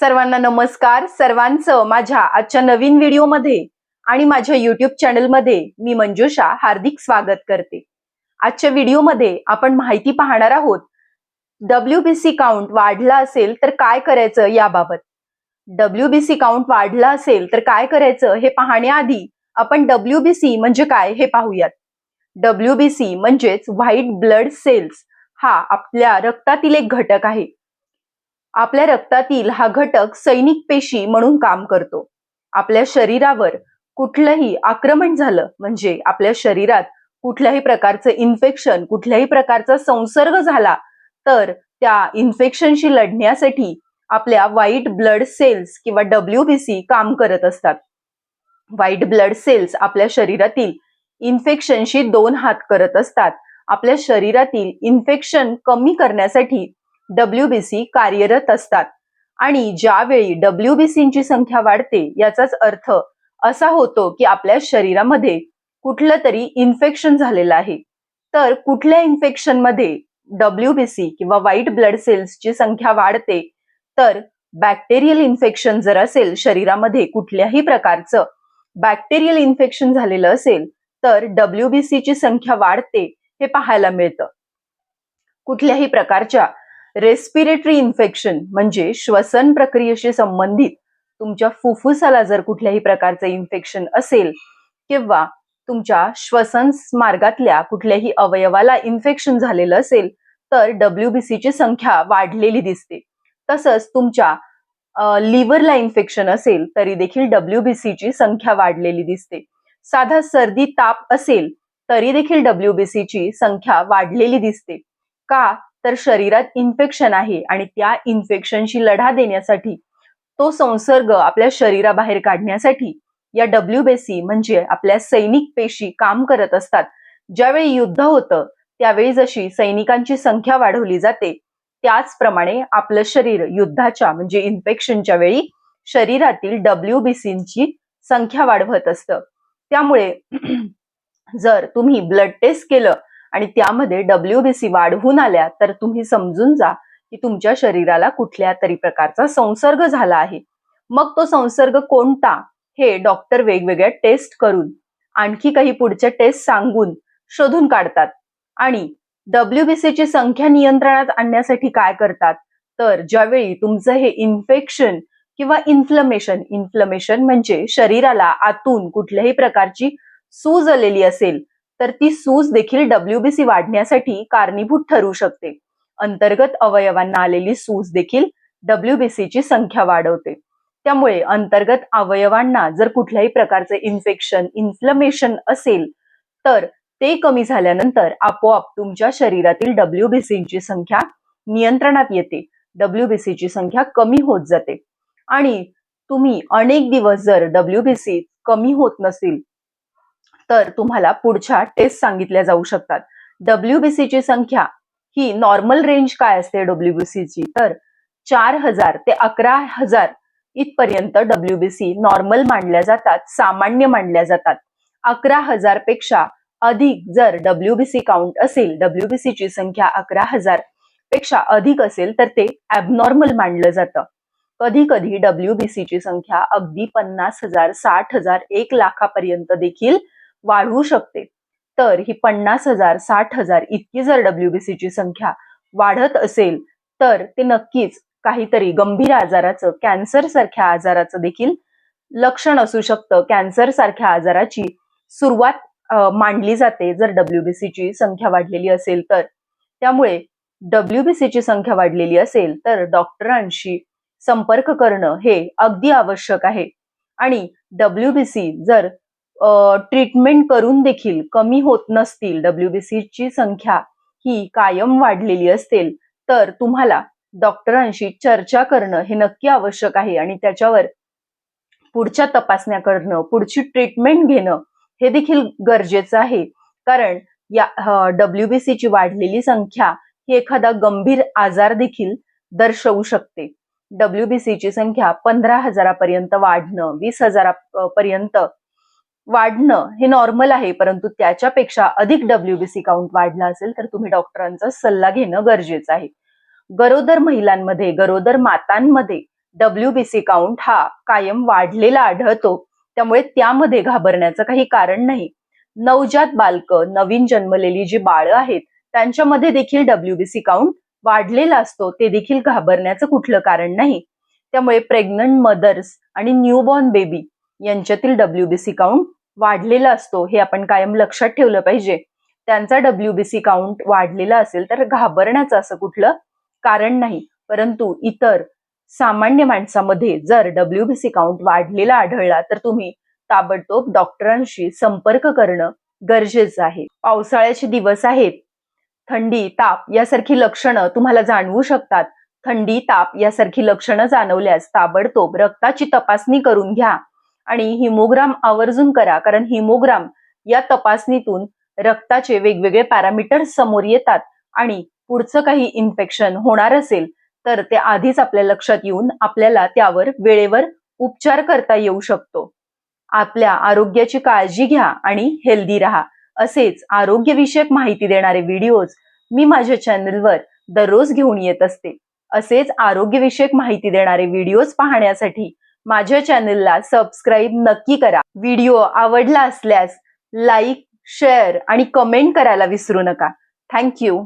सर्वांना नमस्कार. सर्वांचं माझ्या आजच्या नवीन व्हिडिओमध्ये आणि माझ्या युट्यूब चॅनलमध्ये मी मंजुषा हार्दिक स्वागत करते. आजच्या व्हिडिओमध्ये आपण माहिती पाहणार आहोत डब्ल्यूबीसी काउंट वाढला असेल तर काय करायचं याबाबत? डब्ल्यूबीसी काउंट वाढला असेल तर काय करायचं हे पाहण्याआधी आपण डब्ल्यूबीसी म्हणजे काय हे पाहूयात. डब्ल्यूबीसी म्हणजेच व्हाईट ब्लड सेल्स हा आपल्या रक्तातील एक घटक आहे. आपल्या रक्तातील हा घटक सैनिक पेशी म्हणून काम करतो. आपल्या शरीरावर कुठलंही आक्रमण झालं म्हणजे आपल्या शरीरात कुठल्याही प्रकारचं इन्फेक्शन कुठल्याही प्रकारचा संसर्ग झाला तर त्या इन्फेक्शनशी लढण्यासाठी आपल्या व्हाईट ब्लड सेल्स किंवा डब्ल्यूबीसी काम करत असतात. व्हाईट ब्लड सेल्स आपल्या शरीरातील इन्फेक्शनशी दोन हात करत असतात. आपल्या शरीरातील इन्फेक्शन कमी करण्यासाठी डब्ल्यूबीसी कार्यरत असतात. आणि ज्यावेळी डब्ल्यूबीसीची संख्या वाढते याचाच अर्थ असा होतो की आपल्या शरीरामध्ये कुठलं तरी इन्फेक्शन झालेलं आहे. तर कुठल्या इन्फेक्शनमध्ये डब्ल्यूबीसी किंवा व्हाईट ब्लड सेल्सची संख्या वाढते तर बॅक्टेरियल इन्फेक्शन जर असेल शरीरामध्ये कुठल्याही प्रकारचं बॅक्टेरियल इन्फेक्शन झालेलं असेल तर डब्ल्यूबीसीची संख्या वाढते हे पाहायला मिळतं. कुठल्याही प्रकारच्या रेस्पिरेटरी इन्फेक्शन म्हणजे श्वसन प्रक्रियेशी संबंधित तुमच्या फुफ्फुसाला जर कुठल्याही प्रकारचं इन्फेक्शन असेल किंवा तुमच्या श्वसन मार्गातल्या कुठल्याही अवयवाला इन्फेक्शन झालेलं असेल तर डब्ल्यूबीसीची संख्या वाढलेली दिसते. तसंच तुमच्या लिव्हरला इन्फेक्शन असेल तरी देखील डब्ल्यूबीसीची संख्या वाढलेली दिसते. साधा सर्दी ताप असेल तरी देखील डब्ल्यूबीसीची संख्या वाढलेली दिसते. का? तर शरीरात इन्फेक्शन आहे आणि त्या इन्फेक्शनशी लढा देण्यासाठी तो संसर्ग आपल्या शरीराबाहेर काढण्यासाठी या डब्ल्यूबीसी म्हणजे आपल्या सैनिक पेशी काम करत असतात. ज्यावेळी युद्ध होतं त्यावेळी जशी सैनिकांची संख्या वाढवली जाते त्याचप्रमाणे आपलं शरीर युद्धाच्या म्हणजे इन्फेक्शनच्या वेळी शरीरातील डब्ल्यूबीसीची संख्या वाढवत असतं. त्यामुळे जर तुम्ही ब्लड टेस्ट केलं आणि त्यामध्ये डब्ल्यूबीसी वाढवून आल्या तर तुम्ही समजून जा की तुमच्या शरीराला कुठल्या तरी प्रकारचा संसर्ग झाला आहे. मग तो संसर्ग कोणता? हे डॉक्टर वेगवेगळ्या टेस्ट करून आणखी काही पुढच्या टेस्ट सांगून शोधून काढतात. आणि डब्ल्यूबीसीची संख्या नियंत्रणात आणण्यासाठी काय करतात? तर ज्यावेळी तुमचं हे इन्फेक्शन किंवा इन्फ्लमेशन इन्फ्लमेशन म्हणजे शरीराला आतून कुठल्याही प्रकारची सूज आलेली असेल तर ती सूज देखील डब्ल्यूबीसी वाढण्यासाठी कारणीभूत ठरू शकते. अंतर्गत अवयवांना आलेली सूज देखील डब्ल्यूबीसीची संख्या वाढवते. त्यामुळे अंतर्गत अवयवांना जर कुठल्याही प्रकारचे इन्फेक्शन इन्फ्लमेशन असेल तर ते कमी झाल्यानंतर आपोआप तुमच्या शरीरातील डब्ल्यूबीसीची संख्या नियंत्रणात येते. डब्ल्यूबीसीची संख्या कमी होत जाते. आणि तुम्ही अनेक दिवस जर डब्ल्यूबीसी कमी होत नसेल तर तुम्हाला पुढच्या टेस्ट सांगितल्या जाऊ शकतात. डब्ल्यूबीसीची संख्या ही नॉर्मल रेंज काय असते डब्ल्यूबीसीची तर चार हजार ते अकरा हजार इथपर्यंत डब्ल्यूबीसी नॉर्मल मानल्या जातात सामान्य मानल्या जातात. अकरा हजारपेक्षा अधिक जर डब्ल्यूबीसी काउंट असेल डब्ल्यूबीसीची संख्या अकरा हजारपेक्षा अधिक असेल तर ते ऍबनॉर्मल मानलं जातं. कधी कधी डब्ल्यूबीसीची संख्या अगदी पन्नास हजार साठ हजार एक लाखापर्यंत देखील वाढवू शकते. तर ही पन्नास हजार साठ हजार इतकी जर डब्ल्यूबीसीची संख्या वाढत असेल तर ते नक्कीच काहीतरी गंभीर आजाराचं कॅन्सर सारख्या आजाराचं देखील लक्षण असू शकतं. कॅन्सर सारख्या आजाराची सुरुवात मांडली जाते जर डब्ल्यूबीसीची संख्या वाढलेली असेल तर. त्यामुळे डब्ल्यूबीसीची संख्या वाढलेली असेल तर डॉक्टरांशी संपर्क करणं हे अगदी आवश्यक आहे. आणि डब्ल्यूबीसी जर ट्रीटमेंट करून देखील कमी होत नसतील. डब्ल्यूबीसीची संख्या ही कायम वाढलेली असेल तर तुम्हाला डॉक्टरांशी चर्चा करणं हे नक्की आवश्यक आहे आणि त्याच्यावर पुढच्या तपासण्या करणं पुढची ट्रीटमेंट घेणं हे देखील गरजेचं आहे. कारण या डब्ल्यूबीसीची वाढलेली संख्या ही एखादा गंभीर आजार देखील दर्शवू शकते. डब्ल्यूबीसीची संख्या पंधरा हजारापर्यंत वाढणं वीस हजारापर्यंत वाढणं हे नॉर्मल आहे परंतु त्याच्यापेक्षा अधिक डब्ल्यूबीसी काउंट वाढला असेल तर तुम्ही डॉक्टरांचा सल्ला घेणं गरजेचं आहे. गरोदर महिलांमध्ये गरोदर मातांमध्ये डब्ल्यूबीसी काउंट हा कायम वाढलेला आढळतो. त्यामुळे त्यामध्ये घाबरण्याचं काही कारण नाही. नवजात बालक नवीन जन्मलेली जी बाळं आहेत त्यांच्यामध्ये देखील डब्ल्यूबीसी काउंट वाढलेला असतो. ते देखील घाबरण्याचं कुठलं कारण नाही. त्यामुळे प्रेग्नंट मदर्स आणि न्यूबॉर्न बेबी यांच्यातील डब्ल्यूबीसी काउंट वाढलेला असतो हे आपण कायम लक्षात ठेवलं पाहिजे. त्यांचा डब्ल्यूबीसी काउंट वाढलेला असेल तर घाबरण्याचं असं कुठलं कारण नाही. परंतु इतर सामान्य माणसामध्ये जर डब्ल्यूबीसी काउंट वाढलेला आढळला तर तुम्ही ताबडतोब डॉक्टरांशी संपर्क करणं गरजेचं आहे. पावसाळ्याचे दिवस आहेत. थंडी ताप यासारखी लक्षणं तुम्हाला जाणवू शकतात. थंडी ताप यासारखी लक्षणं जाणवल्यास ताबडतोब रक्ताची तपासणी करून घ्या. आणि हिमोग्राम आवर्जून करा कारण हिमोग्राम या तपासणीतून रक्ताचे वेगवेगळे पॅरामीटर समोर येतात आणि पुढचं काही इन्फेक्शन होणार असेल तर ते आधीच आपल्या लक्षात येऊन आपल्याला त्यावर वेळेवर उपचार करता येऊ शकतो. आपल्या आरोग्याची काळजी घ्या आणि हेल्दी राहा असेच आरोग्यविषयक माहिती देणारे व्हिडिओज मी माझ्या चॅनलवर दररोज घेऊन येत असते. असेच आरोग्यविषयक माहिती देणारे व्हिडिओज पाहण्यासाठी माझ्या चॅनलला सबस्क्राईब नक्की करा. व्हिडिओ आवडला असल्यास लाईक शेअर आणि कमेंट करायला विसरू नका. थँक्यू